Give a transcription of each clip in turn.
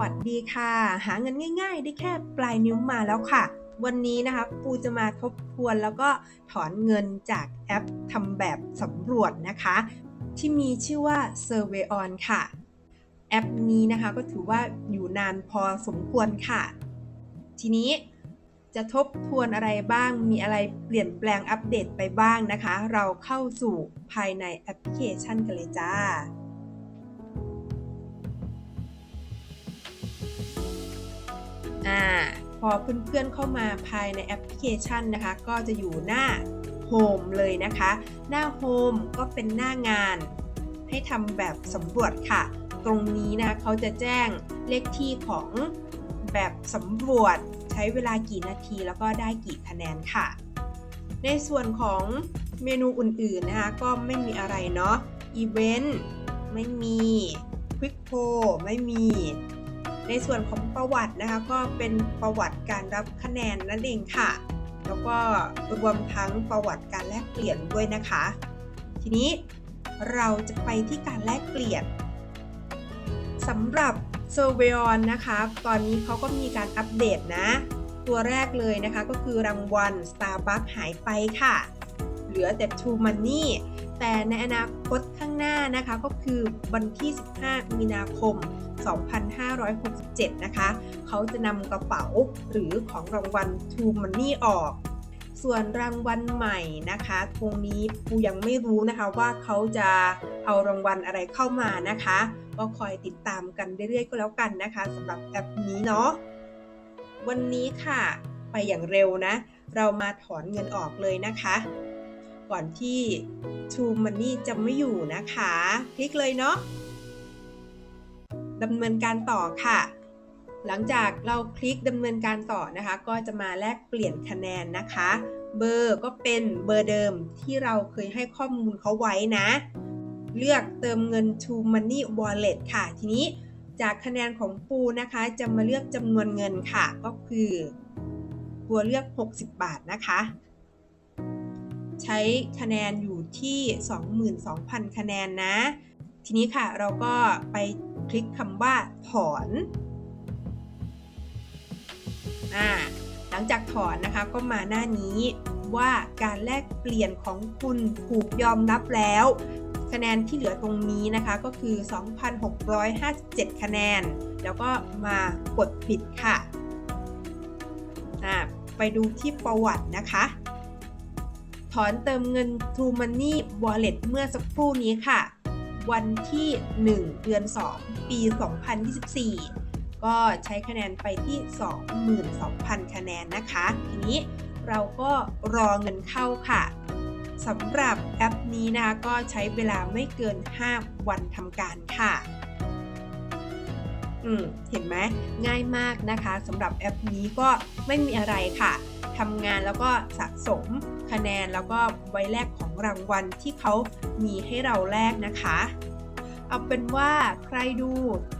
วัสดีค่ะ หาเงินง่ายๆ ได้แค่ปลายนิ้วมาแล้วค่ะ วันนี้นะคะปูจะมาทบทวนแล้วก็ถอนเงินจากแอปทำแบบสำรวจนะคะ ที่มีชื่อว่า Survey On ค่ะ แอปนี้นะคะก็ถือว่าอยู่นานพอสมควรค่ะ ทีนี้จะทบทวนอะไรบ้าง มีอะไรเปลี่ยนแปลงอัปเดตไปบ้างนะคะ เราเข้าสู่ภายในแอปพลิเคชันกันเลยจ้า อ่าพอเพื่อนๆเข้ามาภายในแอปพลิเคชันนะคะ ก็จะอยู่หน้าโฮมเลยนะคะ หน้าโฮมก็เป็นหน้างาน ให้ทำแบบสำรวจค่ะ ตรงนี้นะเขาจะแจ้งเลขที่ของแบบสำรวจใช้เวลากี่นาทีแล้วก็ได้กี่คะแนนค่ะ ในส่วนของเมนูอื่นๆนะคะก็ไม่มีอะไรเนาะอีเวนต์ไม่มีควิกโพไม่มี ในส่วนของประวัตินะคะก็เป็นประวัติการรับคะแนนนั่นเองค่ะ แล้วก็รวมทั้งประวัติการแลกเปลี่ยนด้วยนะคะ ทีนี้เราจะไปที่การแลกเปลี่ยนสำหรับ s u r v e o n นะคะ ตอนนี้เขาก็มีการอัปเดตนะ ตัวแรกเลยนะคะก็คือรางวัล Starbucks หายไปค่ะ เหลือแต่ True Money แต่ในอนาคตข้างหน้านะคะก็คือวันที่ 15 มีนาคม 2567 นะคะ เขาจะนำกระเป๋าหรือของรางวัล True Money ออก ส่วนรางวัลใหม่นะคะตรงนี้ปูยังไม่รู้นะคะว่าเขาจะเอารางวัลอะไรเข้ามานะคะ ก็คอยติดตามกันเรื่อยๆก็แล้วกันนะคะสำหรับแอปนี้เนาะวันนี้ค่ะ ไปอย่างเร็วนะ เรามาถอนเงินออกเลยนะคะ ก่อนที่ True Money จะไม่อยู่นะคะ คลิกเลยเนาะดำเนินการต่อค่ะ หลังจากเราคลิกดำเนินการต่อนะคะ ก็จะมาแลกเปลี่ยนคะแนนนะคะ เบอร์ก็เป็นเบอร์เดิมที่เราเคยให้ข้อมูลเขาไว้นะ เลือกเติมเงิน True Money Wallet ค่ะ ทีนี้จากคะแนนของปูนะคะ จะมาเลือกจำนวนเงินค่ะ ก็คือ ตัวเลือก 60 บาทนะคะ ใช้คะแนนอยู่ที่ 22,000 คะแนนนะ ทีนี้ค่ะเราก็ไปคลิกคำว่าถอนอ่าหลังจากถอนนะคะก็มาหน้านี้ว่าการแลกเปลี่ยนของคุณถูกยอมรับแล้ว คะแนนที่เหลือตรงนี้นะคะก็คือ 2,657 คะแนน แล้วก็มากดปิดค่ะอ่าไปดูที่ประวัตินะคะ ถอนเติมเงิน True Money Wallet เมื่อสักครู่นี้ค่ะ วันที่ 1 เดือน 2 ปี 2024 ก็ใช้คะแนนไปที่ 22,000 คะแนนนะคะ ทีนี้เราก็รอเงินเข้าค่ะสำหรับแอปนี้นะคะก็ใช้เวลาไม่เกิน 5 วันทำการค่ะอืมเห็นไหมง่ายมากนะคะสำหรับแอปนี้ก็ไม่มีอะไรค่ะ ทำงานแล้วก็สะสมคะแนนแล้วก็ไว้แลกของรางวัลที่เขามีให้เราแลกนะคะ เอาเป็นว่าใครดู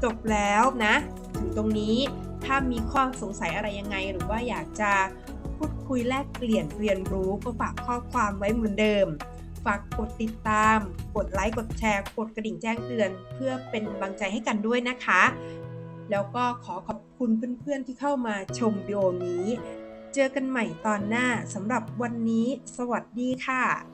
จบแล้วนะ ถึงตรงนี้ถ้ามีข้อสงสัยอะไรยังไง หรือว่าอยากจะพูดคุยแลกเปลี่ยนเรียนรู้ก็ฝากข้อความไว้เหมือนเดิมฝากกดติดตาม กดไลค์ กดแชร์ กดกระดิ่งแจ้งเตือน เพื่อเป็นกำลังใจให้กันด้วยนะคะ แล้วก็ขอขอบคุณเพื่อนๆที่เข้ามาชมวิดีโอนี้ เจอกันใหม่ตอนหน้าสำหรับวันนี้ สวัสดีค่ะ